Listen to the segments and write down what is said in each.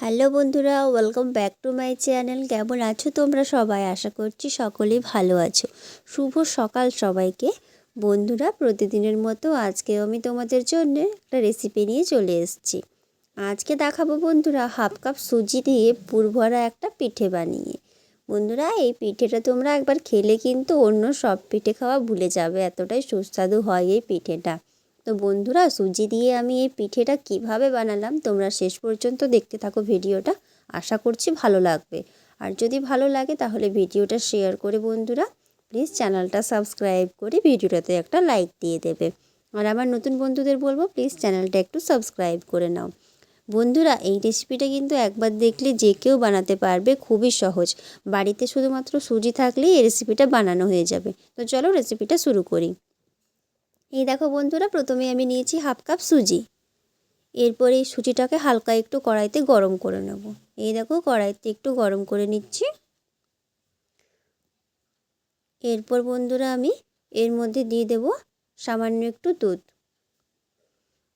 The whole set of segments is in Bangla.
হ্যালো বন্ধুরা welcome back to my channel কেমন আছো তোমরা সবাই? আশা করছি সকলেই ভালো আছো। শুভ সকাল সবাইকে। বন্ধুরা, প্রতিদিনের মতো আজকেও আমি তোমাদের জন্য একটা রেসিপি নিয়ে চলে এসেছি। আজকে দেখাবো বন্ধুরা হাফ কাপ সুজি দিয়ে পুরভরা একটা পিঠে বানিয়ে। বন্ধুরা, এই পিঠেটা তোমরা একবার খেলে কিন্তু অন্য সব পিঠে খাওয়া ভুলে যাবে, এতটাই সুস্বাদু হয় এই পিঠেটা। তো বন্ধুরা, সুজি দিয়ে আমি এই পিঠেটা কীভাবে বানালাম তোমরা শেষ পর্যন্ত দেখতে থাকো ভিডিওটা। আশা করছি ভালো লাগবে। আর যদি ভালো লাগে তাহলে ভিডিওটা শেয়ার করে বন্ধুরা, প্লিজ চ্যানেলটা সাবস্ক্রাইব করে ভিডিওটাতে একটা লাইক দিয়ে দেবে। আর আমার নতুন বন্ধুদের বলব, প্লিজ চ্যানেলটা একটু সাবস্ক্রাইব করে নাও। বন্ধুরা, এই রেসিপিটা কিন্তু একবার দেখলে যে কেউ বানাতে পারবে খুবই সহজ। বাড়িতে শুধুমাত্র সুজি থাকলেই এই রেসিপিটা বানানো হয়ে যাবে। তো চলো রেসিপিটা শুরু করি। এই দেখো বন্ধুরা, প্রথমে আমি নিয়েছি হাফ কাপ সুজি। এরপরে এই সুজিটাকে হালকা একটু কড়াইতে গরম করে নেব। এই দেখো, কড়াইতে একটু গরম করে নিচ্ছি। এরপর বন্ধুরা, আমি এর মধ্যে দিয়ে দেব সামান্য একটু দুধ।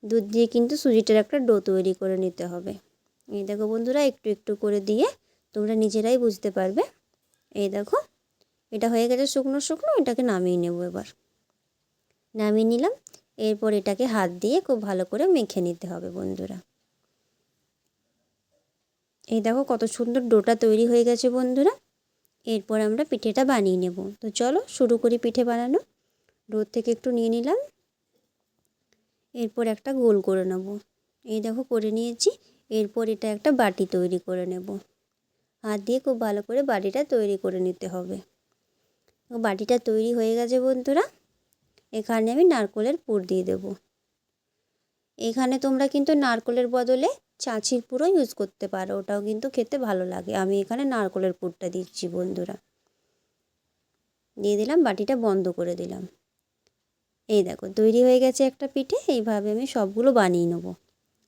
দুধ দিয়ে কিন্তু সুজিটার একটা ডো তৈরি করে নিতে হবে। এই দেখো বন্ধুরা, একটু একটু করে দিয়ে তোমরা নিজেরাই বুঝতে পারবে। এই দেখো, এটা হয়ে গেছে শুকনো শুকনো, এটাকে নামিয়ে নেব এবার। নামিয়ে নিলাম। এরপর এটাকে হাত দিয়ে খুব ভালো করে মেখে নিতে হবে বন্ধুরা। এই দেখো কত সুন্দর ডোটা তৈরি হয়ে গেছে বন্ধুরা। এরপর আমরা পিঠেটা বানিয়ে নেব। তো চলো শুরু করি পিঠে বানানো। রোদ থেকে একটু নিয়ে নিলাম। এরপর একটা গোল করে নেব। এই দেখো করে নিয়েছি। এরপর এটা একটা বাটি তৈরি করে নেব। হাত দিয়ে খুব ভালো করে বাটিটা তৈরি করে নিতে হবে। বাটিটা তৈরি হয়ে গেছে বন্ধুরা। এখানে আমি নারকলের পুর দিয়ে দেব। এখানে তোমরা কিন্তু নারকলের বদলে চাঁচির পুরো ইউজ করতে পারো, ওটাও কিন্তু খেতে ভালো লাগে। আমি এখানে নারকলের পুরটা দিচ্ছি বন্ধুরা। দিয়ে দিলাম, বাটিটা বন্ধ করে দিলাম। এই দেখো, তৈরি হয়ে গেছে একটা পিঠে, এইভাবে আমি সবগুলো বানিয়ে নেব।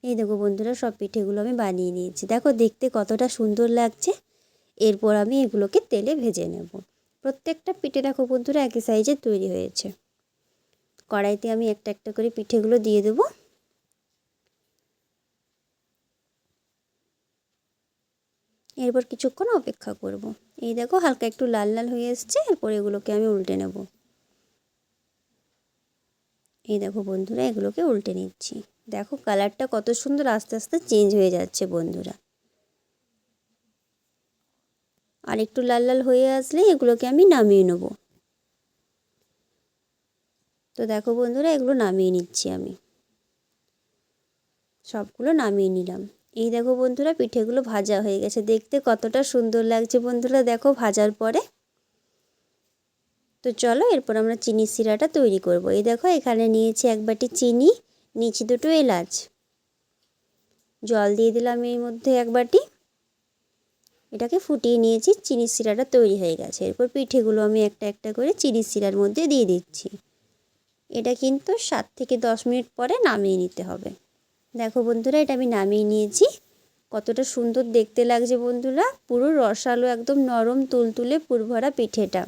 এই দেখো বন্ধুরা, সব পিঠেগুলো আমি বানিয়ে নিয়েছি। দেখো, দেখতে কতটা সুন্দর লাগছে। এরপর আমি এগুলোকে তেলে ভেজে নেব। প্রত্যেকটা পিঠে দেখো বন্ধুরা, একই সাইজের তৈরি হয়েছে। কড়াইতে আমি একটা একটা করে পিঠেগুলো দিয়ে দেব। এরপর কিছুক্ষণ অপেক্ষা করব। এই দেখো হালকা একটু লাল লাল হয়ে এসছে, এরপর এগুলোকে আমি উল্টে নেব। এই দেখো বন্ধুরা, এগুলোকে উল্টে নিচ্ছি। দেখো কালারটা কত সুন্দর আস্তে আস্তে চেঞ্জ হয়ে যাচ্ছে বন্ধুরা। আর একটু লাল লাল হয়ে আসলে এগুলোকে আমি নামিয়ে নেব। তো দেখো বন্ধুরা, এগুলো নামিয়ে নিচ্ছি আমি। সবগুলো নামিয়ে নিলাম। এই দেখো বন্ধুরা, পিঠেগুলো ভাজা হয়ে গেছে। দেখতে কতটা সুন্দর লাগছে বন্ধুরা, দেখো ভাজার পরে। তো চলো, এরপর আমরা চিনি শিরাটা তৈরি করব। এই দেখো, এখানে নিয়েছি এক বাটি চিনি নিচে দুটো এলাচ। জল দিয়ে দিলাম এর মধ্যে এক বাটি। এটাকে ফুটিয়ে নিয়েছি, চিনি শিরাটা তৈরি হয়ে গেছে। এরপর পিঠেগুলো আমি একটা একটা করে চিনি শিরার মধ্যে দিয়ে দিচ্ছি। এটা কিন্তু সাত থেকে দশ মিনিট পরে নামিয়ে নিতে হবে। দেখো বন্ধুরা, এটা আমি নামিয়ে নিয়েছি। কতটা সুন্দর দেখতে লাগছে বন্ধুরা। পুরো রসালো, একদম নরম, তুলতুলে পুরভরা পিঠেটা।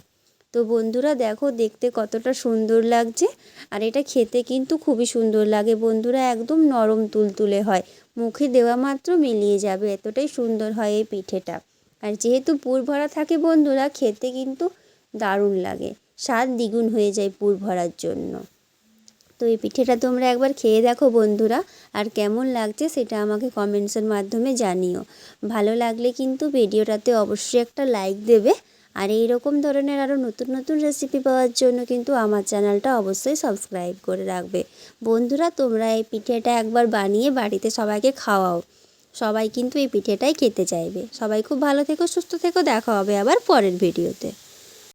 তো বন্ধুরা, দেখো দেখতে কতটা সুন্দর লাগছে। আর এটা খেতে কিন্তু খুবই সুন্দর লাগে বন্ধুরা, একদম নরম, তুলতুলে হয়। মুখে দেওয়া মাত্র মিলিয়ে যাবে, এতটাই সুন্দর হয় এই পিঠেটা। আর যেহেতু পুর ভরা থাকে বন্ধুরা, খেতে কিন্তু দারুণ লাগে। স্বাদ দ্বিগুণ হয়ে যায় পুর ভরার জন্য। তো এই পিঠেটা তোমরা একবার খেয়ে দেখো বন্ধুরা, আর কেমন লাগছে সেটা আমাকে কমেন্টসের মাধ্যমে জানিও। ভালো লাগলে কিন্তু ভিডিওটাতে অবশ্যই একটা লাইক দেবে, আর এই রকম ধরনের আরও নতুন নতুন রেসিপি পাওয়ার জন্য কিন্তু আমার চ্যানেলটা অবশ্যই সাবস্ক্রাইব করে রাখবে। বন্ধুরা, তোমরা এই পিঠেটা একবার বানিয়ে বাড়িতে সবাইকে খাওয়াও। সবাই কিন্তু এই পিঠেটাই খেতে চাইবে। সবাই খুব ভালো থেকো, সুস্থ থেকো, দেখা হবে আবার পরের ভিডিওতে